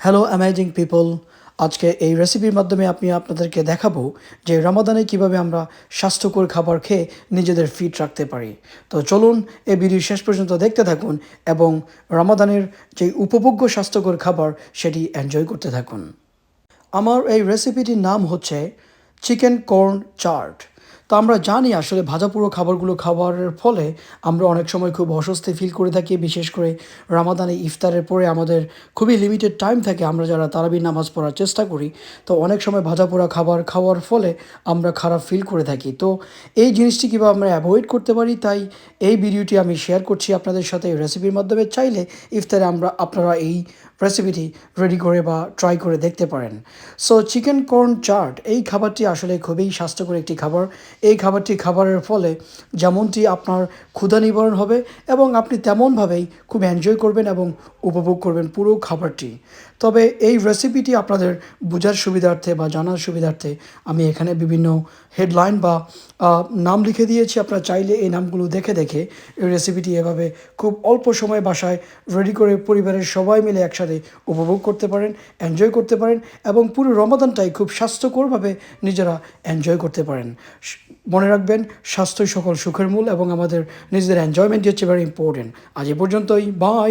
Hello amazing people আজকে এই রেসিপির মাধ্যমে আমি আপনাদেরকে দেখাবো যে রমাদানে কীভাবে আমরা স্বাস্থ্যকর খাবার খেয়ে নিজেদের ফিট রাখতে পারি। তো চলুন এই ভিডিও শেষ পর্যন্ত দেখতে থাকুন এবং রমাদানের যে উপভোগ্য স্বাস্থ্যকর খাবার সেটি এনজয় করতে থাকুন। আমার এই রেসিপিটির নাম হচ্ছে চিকেন কর্ন চার্ট তো আমরা জানি আসলে ভাজা পুরো খাবারগুলো খাবারের ফলে আমরা অনেক সময় খুব অস্বস্তি ফিল করে থাকি, বিশেষ করে রামাদানে ইফতারের পরে আমাদের খুবই লিমিটেড টাইম থাকে আমরা যারা তারাবি নামাজ পড়ার চেষ্টা করি, তো অনেক সময় ভাজা পোড়া খাবার খাওয়ার ফলে আমরা খারাপ ফিল করে থাকি। তো এই জিনিসটি কীভাবে আমরা অ্যাভয়েড করতে পারি তাই এই ভিডিওটি আমি শেয়ার করছি আপনাদের সাথে এই রেসিপির মাধ্যমে। চাইলে ইফতারে আমরা আপনারা এই রেসিপিটি রেডি করে বা ট্রাই করে দেখতে পারেন। সো চিকেন কর্ন চাট এই খাবারটি আসলে খুবই স্বাস্থ্যকর একটি খাবার। এই খাবারটি খাবারের ফলে যেমনটি আপনার ক্ষুধা নিবারণ হবে এবং আপনি তেমনভাবেই খুব এনজয় করবেন এবং উপভোগ করবেন পুরো খাবারটি। তবে এই রেসিপিটি আপনাদের বোঝার সুবিধার্থে বা জানার সুবিধার্থে আমি এখানে বিভিন্ন হেডলাইন বা নাম লিখে দিয়েছি। আপনারা চাইলে এই নামগুলো দেখে দেখে এই রেসিপিটি এভাবে খুব অল্প সময় বাসায় রেডি করে পরিবারের সবাই মিলে একসাথে উপভোগ করতে পারেন এনজয় করতে পারেন এবং পুরো রমাদানটাই খুব স্বাস্থ্যকরভাবে নিজেরা এনজয় করতে পারেন। মনে রাখবেন, স্বাস্থ্যই সকল সুখের মূল এবং আমাদের নিজেদের এনজয়মেন্টই হচ্ছে ভেরি ইম্পর্টেন্ট আজ এ পর্যন্তই বাই